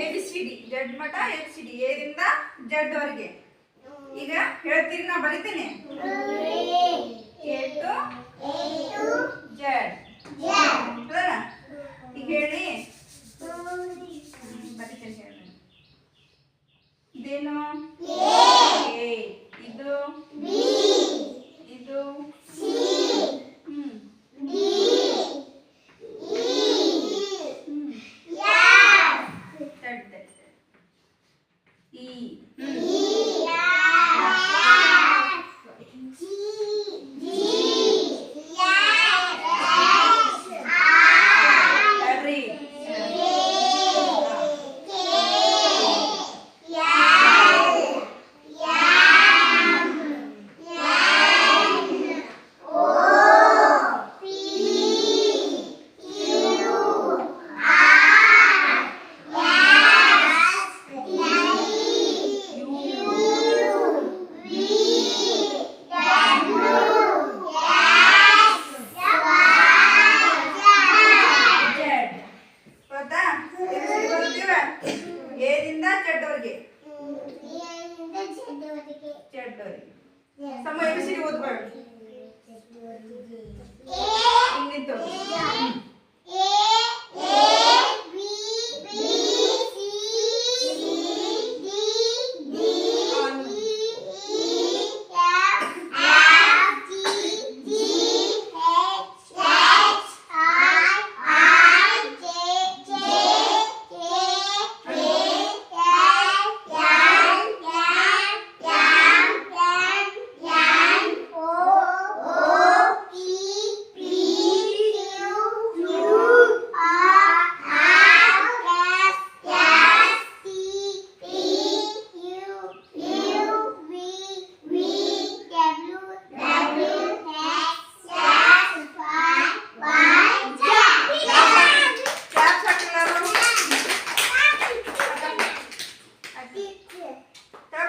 A B C D, Z Math L C D ಎದಿಂದ Z ವರೆಗೆ. ಈಗ ಹೇಳ್ತೀರಿ, ನಾ ಬರಿತೇನೆ. A to Z. ಈಗ ಹೇಳಿ. ಬರಿತೇನೆ ಹೇಳಿ ಇದೇನು? ಇದು? E. e. ಚಡ್ಡವರಿಗೆ ಚಡ್ಡವರಿಗೆ ಸಮಯ ಬಿಸಿ ಓದ್ಬಾರ್ದು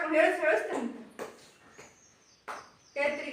Cambiar, ¿sabes?